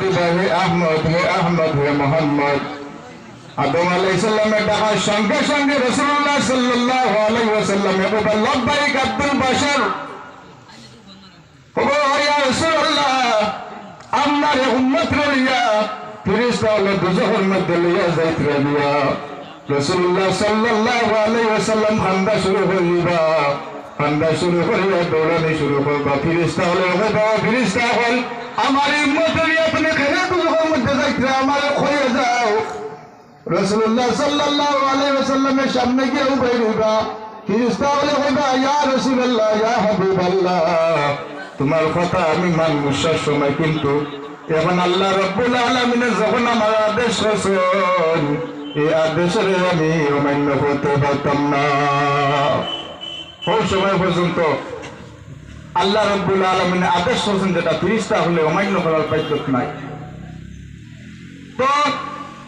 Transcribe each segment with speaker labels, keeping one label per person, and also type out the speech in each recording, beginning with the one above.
Speaker 1: দিবা হে আহমদ হে আহমদ হে মোহাম্মদ। আদম আলাইসাল্লামের ডাকার সঙ্গে সঙ্গে রসুল্লাহ সাল্লাহ আলাইসাল্লামে বলবেন লব্বাইক আব্দুল বাসার উম্মত রইয়া ফিরিস্তা হলো দুজহের খান্দা শুরু হইবা শুরু করিয়া দৌড়ানি শুরু করবা। ফিরিস্তা হলো ফিরিস্তা হল আমার উম্মত তোমার কথা আমি সব সময়, কিন্তু এখন আল্লাহ রব্বুল আলমিনে যখন আমার আদেশ এই আদেশের আমি অমান্য করতে পারতাম না। ওই সময় পর্যন্ত আল্লাহ রব্বুল আলমিনে আদেশ করছেন যেটা, ফিরিস্তা হলে অমান্য করার বাধ্য নাই। তো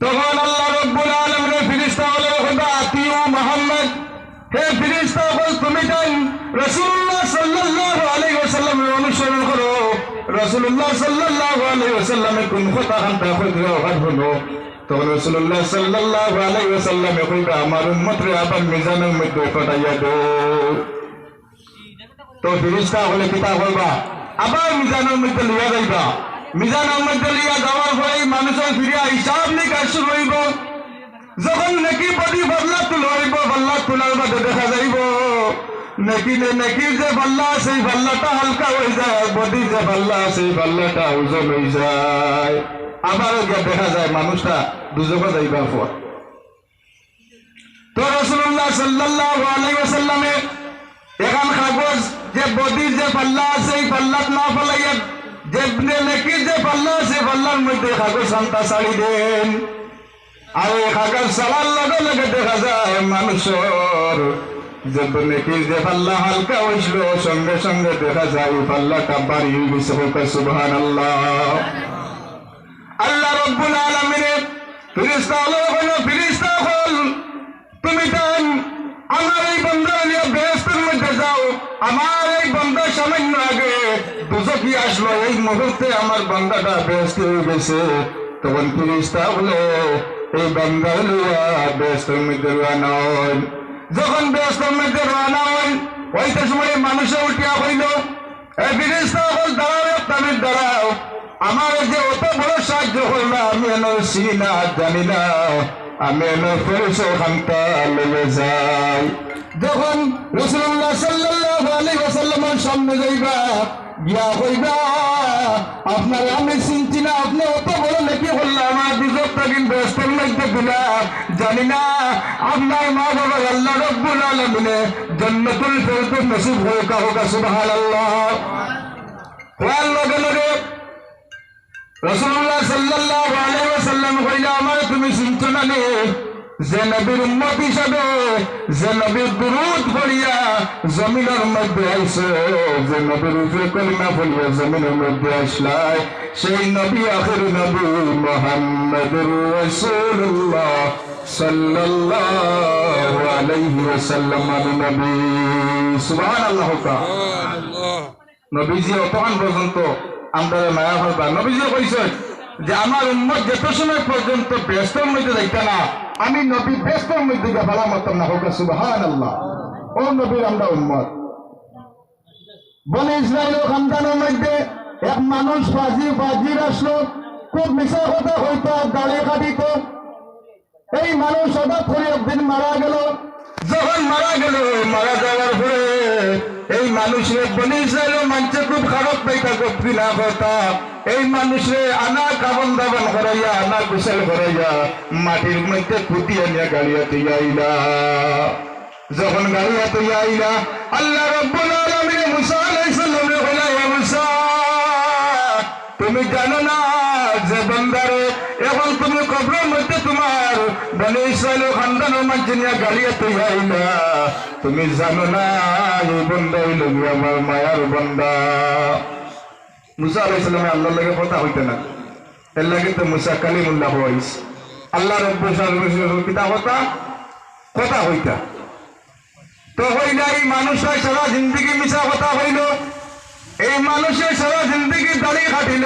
Speaker 1: তখন আল্লাহ রব্বুল আলমের ফিরিস্তা হলে আতিউ মোহাম্মদ। হে ফিরিস্তা, বল, তুমি তাই রসুল্লাহ সাল্লাল্লাহু আলাইহি ওয়াসাল্লামের অনুসরণ করো? রসুল্লাহ সাল্লাল্লাহু আলাইহি ওয়াসাল্লামের কোন কথা হান্তা হলো তখন রসুল্লাহ সাল্লাল্লাহু আলাইহি ওয়াসাল্লামে কইবা আমার উম্মতরে আবার মিজানের মধ্যে কটাইয়া দো তো ফিরিস্তা হলে কিতা করবা আবার মিজানের মধ্যে লিয়া যাইবা। মিজানের মধ্যে লিয়া যাওয়ার পরে মানুষের ফিরিয়া হিসাব নিকাশ শুরু যখন নাকি বডি বদলা তুল হইব, বল্লা তোলার বাদে দেখা যাইব। যায়। আবারও দেখা যায় মানুষটা দুজকে যাইবার পর তো রসুল্লাহ এখন কাগজ যে বডির যে পাল্লা আছে পাল্লাত না ফেলাইয়া যে যে পাল্লা আছে পাল্লার মধ্যে কাগজ শান্তা ছাড়ি দেন আর এই কাগজ চালার লগে লগে দেখা যায় মানুষের হালকা হয়েছিল সঙ্গে সঙ্গে দেখা যায় পাল্লাটা বাড়ি আল্লাহ আল্লাহ রব্বুল আলমিনের ফিরিস্তা হল তুমি তাই আমার এই বন্ধুরা নিয়ে বেহস্তের মধ্যে যাও আমার এই বন্ধা সামান্য আগে দুজকি আসলো এই মুহূর্তে আমার বন্ধাটা ব্যস্ত হয়ে গেছে। তখন ফিরিস্তা বলে, এই বন্ধা লইয়া ব্যস্তের মধ্যে যখন ব্যস্তের মধ্যে রানা হন ওইটা সময় মানুষে উঠিয়া হইল এই ফিরিস্তা হল দাঁড়াও দাঁড়াও। আমার যে অত বড় সাহায্য করল, আমি এন চিনি না জানি না। আমি এন পরিচয় খান্তা লেগে যাই। যখন রসুল্লাহ সাল্লাল্লাহু আলাইহি ওয়াসাল্লামের সামনে যাইবা, গিয়া কইবা, আপনার আমি চিনছি না, আপনি অত বড় নাকি বললাম আমার দুজক তাকিন ব্যস্তের মধ্যে দিলাম জানি না, আপনার মা বাবা আল্লাহ রব্বুল আলমিনে জন্নতুল ফেরদৌস নসিব হোক হোক, সুবহানাল্লাহ। হওয়ার লগে লগে রসুল্লাহ সাল্লাল্লাহু আলাইহি ওয়াসাল্লাম কইলা, আমার তুমি শুনছো না নে? যে নবীর উম্মত হিসাবে, যে দুরুদ পড়িয়া জমিনের মধ্যে আইছে, যে নবীর উপরে কলিমা পড়িয়া জমিনের মধ্যে আসলাই, সেই নবী আখির নবী মুহাম্মদুর রাসূলুল্লাহ সাল্লাল্লাহু আলাইহি ওয়াসাল্লাম আমি নবী। সুবহানাল্লাহ কা। নবীজি অতক্ষণ পর্যন্ত আমরা মায়া হবা নবীজি কইছেন যে, আমার উম্মত যত সময় পর্যন্ত ব্যস্তর মধ্যে যাইতা না আমি নবী ব্যস্তর মধ্যে ভালো মতাম না, হোক সুবাহান আল্লাহ ও নবীর আমরা উম্মত। বলে ইসরায়েল খানদানের মধ্যে এক মানুষ ফাজি, ফাজির আসলো, খুব মিশা কথা হইতো গাড়ি কাটিত এই মানুষ হঠাৎ করে একদিন মারা গেল, যখন মারা গেল, মারা যাওয়ার পরে এই মানুষের বনি ইসরায়েল মানুষে খুব খারাপ পাইতা করবি না কথা। এই মানুষে আনা কাবন দাবন করাইয়া, আনা কুশল করাইয়া, মাটির মধ্যে পুঁতি আনিয়া গাড়িয়া তুই আইলা। যখন গাড়িয়া তুই আইলা, আল্লাহ রব্বুল আলামিন মুসা আলাইহিস সালাম রে বলা ইয়া মুসা, তুমি জানো না যে বন্দারে, এখন তুমি কবরের মধ্যে বনে ইসরায়েল খানদানের মাঝে নিয়ে গাড়িয়ে তুই আইলা। তুমি জানো না, এই বন্ধা হইল আমার মায়ার বন্ধা। মুসা আলাইসালামে আল্লাহর লাগে কথা হইতে না। এর লাগে তো মুসা কালিমুল্লাহ হইস। আল্লাহ রব্বুল সালামের কিতা কথা কথা হইতা। তো হইলা এই মানুষের সারা জিন্দগি মিশা কথা হইল। এই মানুষের সারা জিন্দগি দাঁড়িয়ে খাটিল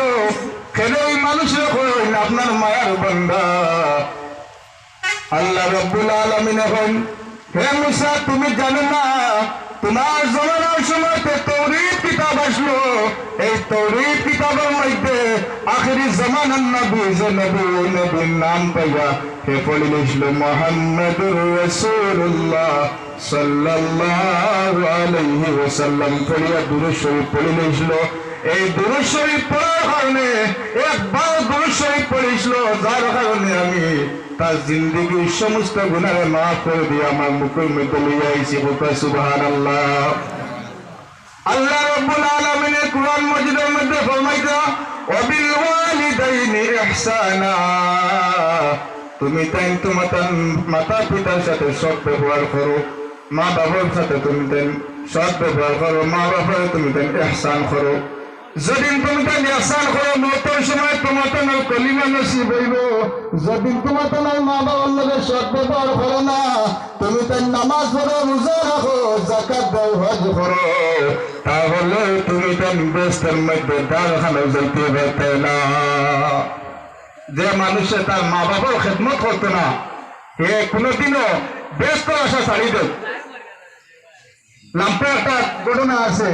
Speaker 1: কেন এই মানুষের হইল আপনার মায়ার বন্ধা। আল্লাহ রব্বুল আলমিন এখন, হে মুসা, তুমি জানো না, তোমার জমানার সময় তৌরিদ কিতাব আসলো। এই তৌরিদ কিতাবের মধ্যে আখেরি জমানার নবী, যে নবী নবীর নাম পাইয়া হে পড়ে লিখল মোহাম্মদুর রসুল্লাহ সাল্লাল্লাহু আলাইহি ওয়াসাল্লাম। পড়িয়া দুরূদ শরীফ পড়ে লিখল এই দুরূদ শরীফ পড়ার কারণে, একবার দুরূদ শরীফ পড়িছিল যার কারণে আমি তার জিন্দগির সমস্ত গুণারে মাফ করে দিয়ে আমার মুখের মধ্যে লইয়া আইছি বোকা সুবাহান আল্লাহ আল্লাহ রব্বুল আলামিনের কুরআন মজিদের মধ্যে তুমি মাতা পিতার সাথে সৎ ব্যবহার করো মা বাবার সাথে তুমি তাই সৎ ব্যবহার করো মা বাবার তুমি তাই ইহসান করো। যেদিন তুমি তাই ইহসান করো মতের সময় তোমার তো নাল কলিমা নসিব হইব। যেদিন তোমার তো মা বাবার লগে সৎ ব্যবহার করো না, তুমি তাই নামাজ পড়ো রোজা রাখো জাকাত দাও, হজ করো তাহলে তুমি তাই ব্যস্তের মধ্যে দারখানা যাইতে পারতে না। যে মানুষে তার মা বাবার খেদমত করতো না এ কোনোদিনও ব্যস্ত আসা ছাড়ি দেব লাম্পে একটা ঘটনা আছে,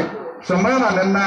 Speaker 1: সময় মানেন না।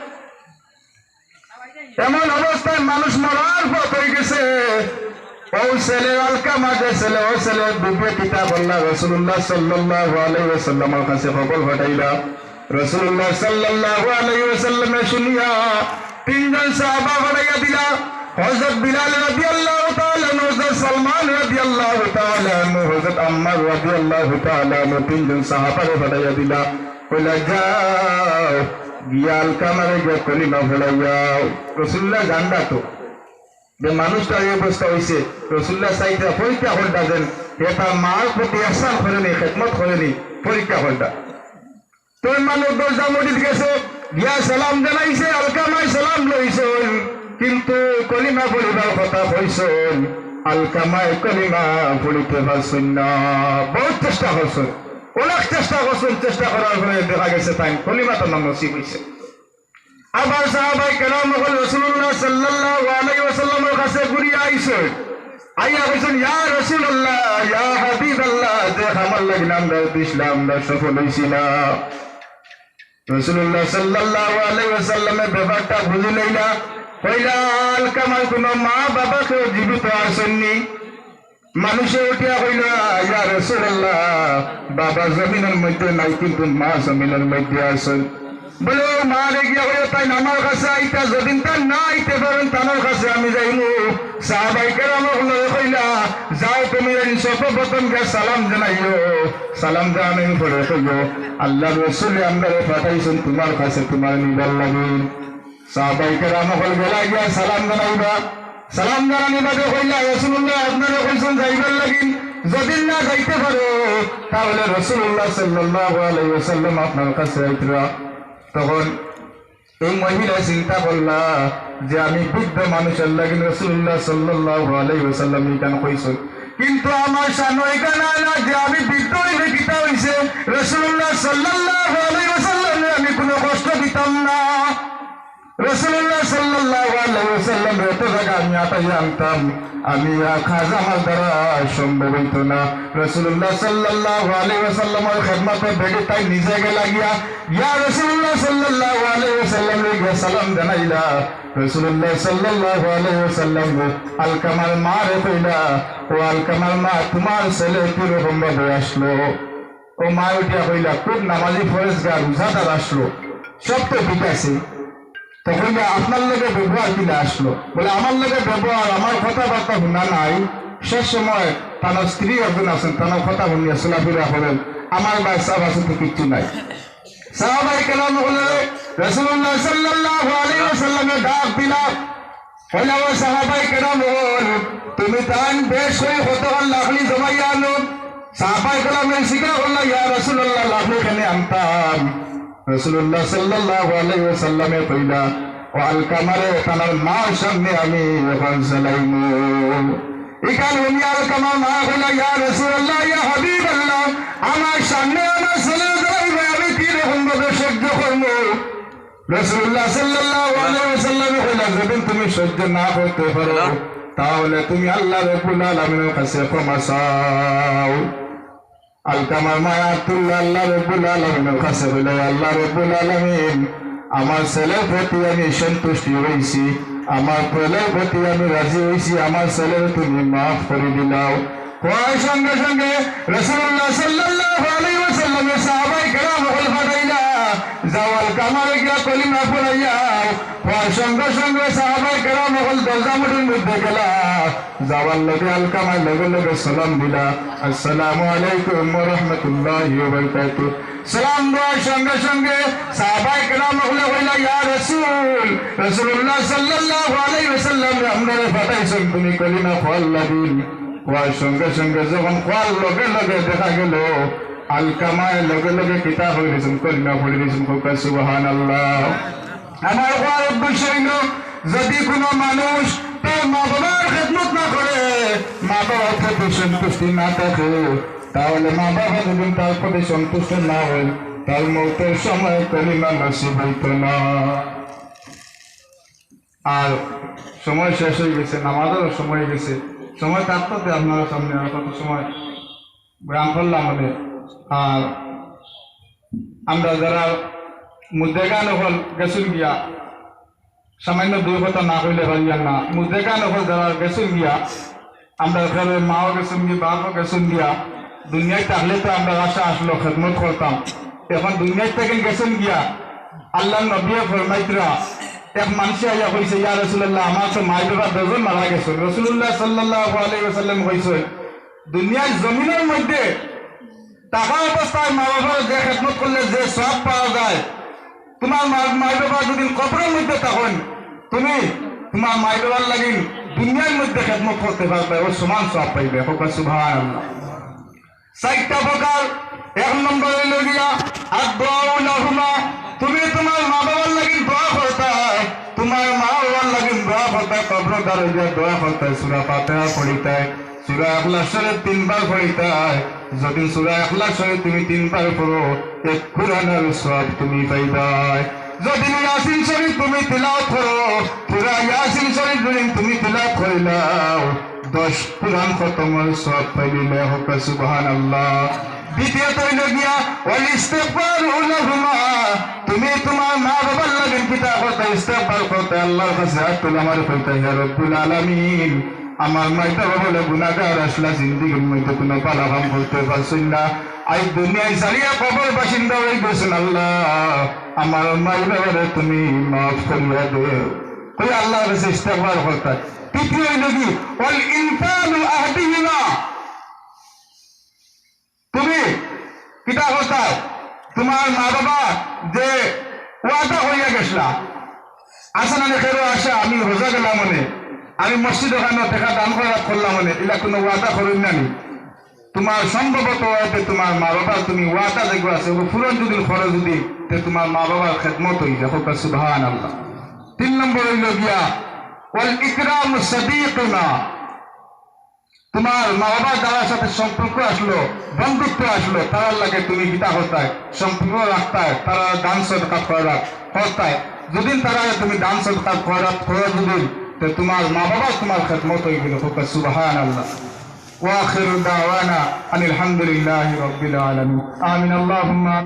Speaker 1: এমন অবস্থায় মানুষ মরার পথ হয়ে গেছে। ও ছেলে আলকা মাঝে ছেলে, ও ছেলে দুপে কিতাব আল্লাহ রসুল্লাহ সাল্লাল্লাহু আলাইহি ওয়াসাল্লামের কাছে খবর ঘটাইলা রসুল্লাহ সাল্লাল্লাহু আলাইহি ওয়াসাল্লামে শুনিয়া তিনজন সাহাবা ঘটাইয়া দিলা। হযরত বিলাল রাদিয়াল্লাহু তাআলা আনহু, হযরত সালমান রাদিয়াল্লাহু তাআলা আনহু, হযরত আম্মার তাআলা আনহু তিনজন সাহাবারে ঘটাইয়া দিলা। কইলা, যাও গিয়াল কামারে গিয়া কলিমা ফলাইয়াও রসুল্লাহ জানডা তো। যে মানুষটা এই অবস্থা হয়েছে রসুল্লাহ চাইতে পরীক্ষা করতা যেন হে মার প্রতি আসান করেনি, খেদমত করেনি, পরীক্ষা করতা তোর মানুষ দরজা মসজিদ গেছে গিয়া সালাম জানাইছে আলকামাই সালাম লইছন কিন্তু কলিমা পড়িবার কথা কইছন আলকামায় কলিমা পড়িতে পারছেন না, বহুত চেষ্টা করছেন। অনেক চেষ্টা করছেন চেষ্টা করার পরে দেখা গেছে তাই কলিমা তো নাম নসিব হয়েছে আবার সাহাবাই কেরাম হল রসুল্লাহ সাল্লাল্লাহু আলাইহি ওয়াসাল্লামের কাছে ঘুরিয়া আইছেন আইয়া কইছেন, ইয়া রাসূলুল্লাহ, ইয়া হাবিবাল্লাহ যে আমার লাগি নাম দাও ইসলাম না সফল হইছি না রাসূলুল্লাহ সাল্লাল্লাহু আলাইহি ওয়াসাল্লামের ব্যাপারটা বুঝে লইলা কইলা আলকামার কোন মা বাবাকে জীবিত আসেননি মানুষে উঠিয়া কইল, ইয়া রাসূলুল্লাহ, বাবা জমিনের মধ্যে নাই, কিন্তু মা জমিনের মধ্যে আছেন বলে মা রে, গিয়া কইল, তাই আমার কাছে আইতা, যদিন তার না আইতে পারেন তানোর কাছে আমি যাইমু। সাহাবাই কেরামক লয়ে কইলা, যাও তুমি সর্বপ্রথম গিয়া সালাম জানাইও সালাম জানাই পরে কইও আল্লাহ রসুল আমরা পাঠাইছেন, তোমার কাছে তোমার নিবার লাগে। সাহাবাই কেরামক গেলা, গিয়া সালাম জানাইবা সালাম জানানি বাদে কইলা রসুল্লাহ আপনারা কইছেন, যাইবার লাগিন যদি না যাইতে পারো, তাহলে রসুল্লাহ আলাইহি আপনার কাছে তখন এই মহিলা চিন্তা করলা যে আমি বৃদ্ধ মানুষের লাগি রসুল্লাহ সাল্লাল্লাহু আলাইহি ওয়াসাল্লাম কইছেন। কিন্তু আমার সানো এখানে না যে আমি বৃদ্ধ হইলে কিতা হইছে। রসুল্লাহ আলাইহি আমি কোনো কষ্ট দিতাম না। রসুল্লাহ সাল্লাল্লাহু আলাইহি ওয়াসাল্লাম এত জায়গা, আমি আতাই আনতাম আমি খাজা আমার দ্বারা সম্ভব হইত না। রসুল্লাহ ওয়াসাল্লামের খেদমতে তাই নিজে গেলা গিয়া ইয়া রসুল্লাহ আলাইহি গিয়া সালাম জানাইলা। রসুল্লাহ সাল্লাল্লাহু আলাইহি ওয়াসাল্লাম আলকামার মা রে কইলা, ও আলকামার মা, তোমার ছেলে কীরকম ভাবে আসলো? ও মা উঠিয়া কইলা, খুব নামাজি ফরেজগার, রোজাদার আসলো। সব তো ঠিক আছে। তখন আপনার লোকে ব্যবহার কিনা আসলো। বলে আমার লোকে ব্যবহার, আমার কথাবার্তা শুনা নাই। শেষ সময় তার স্ত্রী একজন আছেন, তার কথা শুনিয়া চলাফেরা করেন আমার বাচ্চা বাচ্চা তো কিচ্ছু নাই। সাহাবাই কেরাম হলে রসুল্লাহ তান রসুল্লাহ সাল্লাল্লাহু আলাইহি ওয়াসাল্লামে কইলা ও আলকামারে তানার মার সামনে আমি এখন চালাইমু ইকাল উনি আলকামার মা হইলা ইয়া রসুল্লাহ ইয়া হাবিবাল্লাহ আমার সামনে আমার ছেলে যাইবে আমি কি রকম ভাবে সহ্য করব। রসুল্লাহ সাল্লাল্লাহু আলাইহি ওয়াসাল্লাম কইলা তুমি সহ্য না করতে পারো তাহলে তুমি আল্লাহ রাব্বুল আলামিনের কাছে ক্ষমা চাও। আলকামার মায়া তুল্লা আল্লাহ রব্বুল আলমের কাছে বলে আল্লাহ রব্বুল আলমিন, আমার ছেলের প্রতি আমি সন্তুষ্টি হয়েছি আমার ছেলের প্রতি আমি রাজি হয়েছি আমার ছেলের তুমি মাফ করে দিলাও। হওয়ার সঙ্গে সঙ্গে রসুল্লাহ সাল্লাহ সাহাবাই কেরাম হল ফাটাইলা যাওয়াল কামারে গিয়া কলিমা পড়াইয়া হওয়ার সঙ্গে সঙ্গে সাহাবাই কেরাম হল দরজামুটির মধ্যে গেলা যাওয়ার লগে আলকামার লগে লগে সালাম দিলা আসসালামু আলাইকুম ওয়া রাহমাতুল্লাহি ওয়া বারাকাতুহু সালাম দেওয়ার সঙ্গে সঙ্গে সাহাবাই কেরাম হলে হইলা ইয়া রাসূল রাসূলুল্লাহ সাল্লাল্লাহু আলাইহি ওয়াসাল্লাম আমরারে ফাটাইছেন তুমি কলিমা পড়লা দিন হওয়ার সঙ্গে সঙ্গে যখন কোয়ার লগে লগে দেখা গেল আলকামায় লগে লগে কিতা হয়ে গেছেন কলিমা পড়ে গেছেন কোকা সুবহানাল্লাহ। আমার হওয়ার উদ্দেশ্য হইল, যদি কোনো মানুষ তার মা বাবার খেদমত না করে মা বাবার প্রতি সন্তুষ্টি না থাকে তাহলে মা বাবা যদি তার প্রতি সন্তুষ্ট না হয় তার মৌতের সময় কলিমা নসিব হইত না। আর সময় শেষ হয়ে গেছে, নামাজেরও সময় গেছে। সময় থাকতে আপনারা সামনে আর কত সময়? গ্রাম করলাম আমাদের। আমরা যারা মুদ্রেগান হল গেছুন গিয়া, সামান্য দুই কথা না হইলে পারিয়ান না। মুদ্রেগান হল যারা গেছুন গিয়া, আমরা ঘরে মাও গেছুন গিয়া, বাপও গেছুন গিয়া, দুনিয়ায় থাকলে তো আমরা আশা আসলো, খেদমত করতাম। এখন দুনিয়ায় থেকে গেছুন গিয়া আল্লাহ নবিয়া ফরমাইতরা, এক মানুষ আইয়া কইছে, ইয়া রসুল্লাহ আমার তো মাই বাবা দুজন মারা গেছে রসুল্লাহ সাল্লাহ আলাইহি ওয়াসাল্লাম কইছে, দুনিয়ার জমিনের মধ্যে টাকা অবস্থায় মা বাবার যে খেদমত করলে যে সব পাওয়া যায়, তোমার মা- বাবা যদি কবরের মধ্যে তখন তুমি তোমার মাই বাবার লাগিন দুনিয়ার মধ্যে খেদমত করতে পারবে, ও সমান সব পাইবে। হোক সুভান চারটা প্রকার, এক নম্বর হইল গিয়া আদুমা তুমি তোমার মা বাবার লাগি দোয়া করতে, তোমার মা বাবার লাগি দোয়া করতে কবর দ্বারা গিয়া দোয়া করতে, সুরা ফাতেহা পড়িতে। সুরা আখলাসরে তিনবার পড়িতে যদি সুরা আখলাসরে তুমি তিনবার পড়ো। এক কোরআনের সব তুমি পাইবাই যদি ইয়াসিন শরীফ তুমি তিলাওয়াত করো পুরা ইয়াসিন শরীফ যদি তুমি তিলাওয়াত করিলাও দশ কোরআন খতমের সব পাইলে হোক সুবহান আল্লাহ দ্বিতীয়ত হইল গিয়া ওয়াল ইস্তিগফার লাহুমা তুমি তোমার মা বাবার লাগে পিতা করতে ইস্তিগফার করতে, আল্লাহর কাছে হাত তুলে আমার কইতে ইয়া রব্বুল আলামিন। আমার মাইটা বলে গুনাহগার আসলা জিন্দিগির মধ্যে কোনো পালা কাম করতে পারছেন না। আই দুনিয়ায় সারিয়া কবর বাসিন্দা হয়ে গেছেন আল্লাহ। আমার মাই বাবারে তুমি মাফ করিয়া দেও। কই আল্লাহর কাছে ইস্তিগফার করতে তৃতীয় হইল কি? ওয়াল ইনফালু আহদিহিমা। তুমি কিতা কথা তোমার মা বাবা যে ওয়াদা হইয়া গেছলা। আসা না দেখে আসা, আমি রোজা গেলাম মনে। আমি মসজিদ ওখানে দেখা দান করা করলাম মানে। এলা কোনো ওয়াদা করেন না নি তোমার সম্ভবত হয়তো তোমার মা বাবা তুমি ওয়াদা যেগুলো আছে পূরণ যদি করো যদি তোমার মা বাবার খেদমত হয়ে যাবে সুবহান আল্লাহ তিন নম্বর হইল গিয়া, ওয়াল ইকরাম সাদিকুনা। তোমার মা বাবার দ্বারা সাথে সম্পর্ক আসলো, বন্ধুত্ব আসলো, তারার লাগে তুমি গীতা হতায়, সম্পর্ক রাখতায়, তারা দান সদকা করা করতায়। যদি তারা তুমি দান সদকা করা করো যদি তো তোমার মা বাবা তোমার খেদমত হয়ে গেল হোক সুবহান আল্লাহ واخر دعوانا ان الحمد لله رب العالمين امين اللهم